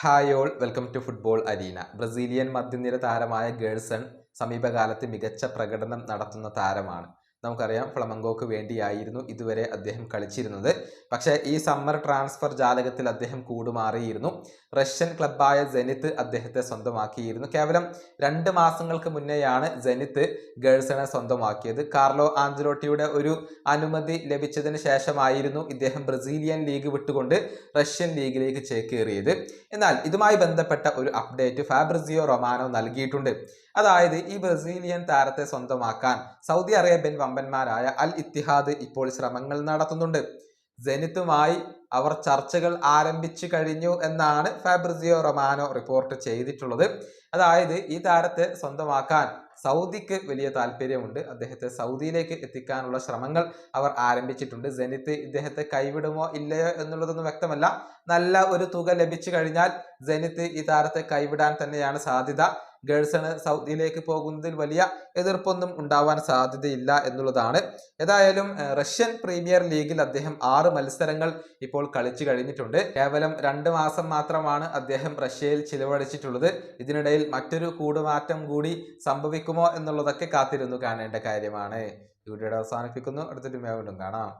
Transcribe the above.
Hi all welcome to football arena. Brazilian മധ്യനിര താരമായ ഗേൾസൺ സമീപകാലത്ത് മികച്ച പ്രകടനം നടത്തുന്ന താരമാണ്. നമുക്കറിയാം ഫ്ലമങ്കോക്ക് വേണ്ടിയായിരുന്നു ഇതുവരെ അദ്ദേഹം കളിച്ചിരുന്നത്. പക്ഷേ ഈ സമ്മർ ട്രാൻസ്ഫർ ജാലകത്തിൽ അദ്ദേഹം കൂടുമാറിയിരുന്നു. റഷ്യൻ ക്ലബായ ജെനിത്ത് അദ്ദേഹത്തെ സ്വന്തമാക്കിയിരുന്നു. കേവലം രണ്ട് മാസങ്ങൾക്ക് മുന്നേയാണ് ജെനിത്ത് ഗേൾസിനെ സ്വന്തമാക്കിയത്. കാർലോ ആഞ്ചലോട്ടിയുടെ ഒരു അനുമതി ലഭിച്ചതിന് ശേഷമായിരുന്നു ഇദ്ദേഹം ബ്രസീലിയൻ ലീഗ് വിട്ടുകൊണ്ട് റഷ്യൻ ലീഗിലേക്ക് ചേക്കേറിയത്. എന്നാൽ ഇതുമായി ബന്ധപ്പെട്ട ഒരു അപ്ഡേറ്റ് ഫാബ്രിസിയോ റൊമാനോ നൽകിയിട്ടുണ്ട്. അതായത് ഈ ബ്രസീലിയൻ താരത്തെ സ്വന്തമാക്കാൻ സൗദി അറേബ്യൻ വമ്പന്മാരായ അൽ ഇത്തിഹാദ് ഇപ്പോൾ ശ്രമങ്ങൾ നടത്തുന്നുണ്ട്. ജനിത്തുമായി അവർ ചർച്ചകൾ ആരംഭിച്ചു കഴിഞ്ഞു എന്നാണ് ഫാബ്രിസിയോ റൊമാനോ റിപ്പോർട്ട് ചെയ്തിട്ടുള്ളത്. അതായത് ഈ താരത്തെ സ്വന്തമാക്കാൻ സൗദിക്ക് വലിയ താല്പര്യമുണ്ട്. അദ്ദേഹത്തെ സൗദിയിലേക്ക് എത്തിക്കാനുള്ള ശ്രമങ്ങൾ അവർ ആരംഭിച്ചിട്ടുണ്ട്. ജനിത്ത് ഇദ്ദേഹത്തെ കൈവിടുമോ ഇല്ലയോ എന്നുള്ളതൊന്നും വ്യക്തമല്ല. നല്ല ഒരു തുക ലഭിച്ചു കഴിഞ്ഞാൽ ജനിത്ത് ഈ താരത്തെ കൈവിടാൻ തന്നെയാണ് സാധ്യത. ഗേൾസണ് സൗദിയിലേക്ക് പോകുന്നതിൽ വലിയ എതിർപ്പൊന്നും ഉണ്ടാവാൻ സാധ്യതയില്ല എന്നുള്ളതാണ്. ഏതായാലും റഷ്യൻ പ്രീമിയർ ലീഗിൽ അദ്ദേഹം ആറ് മത്സരങ്ങൾ ഇപ്പോൾ കളിച്ചു കഴിഞ്ഞിട്ടുണ്ട്. കേവലം രണ്ട് മാസം മാത്രമാണ് അദ്ദേഹം റഷ്യയിൽ ചിലവഴിച്ചിട്ടുള്ളത്. ഇതിനിടയിൽ മറ്റൊരു കൂടുമാറ്റം കൂടി സംഭവിക്കുമോ എന്നുള്ളതൊക്കെ കാത്തിരുന്നു കാണേണ്ട കാര്യമാണ്. ഈ വീഡിയോയുടെ അവസാനിപ്പിക്കുന്നു. അടുത്തൊരു വീണ്ടും കാണാം.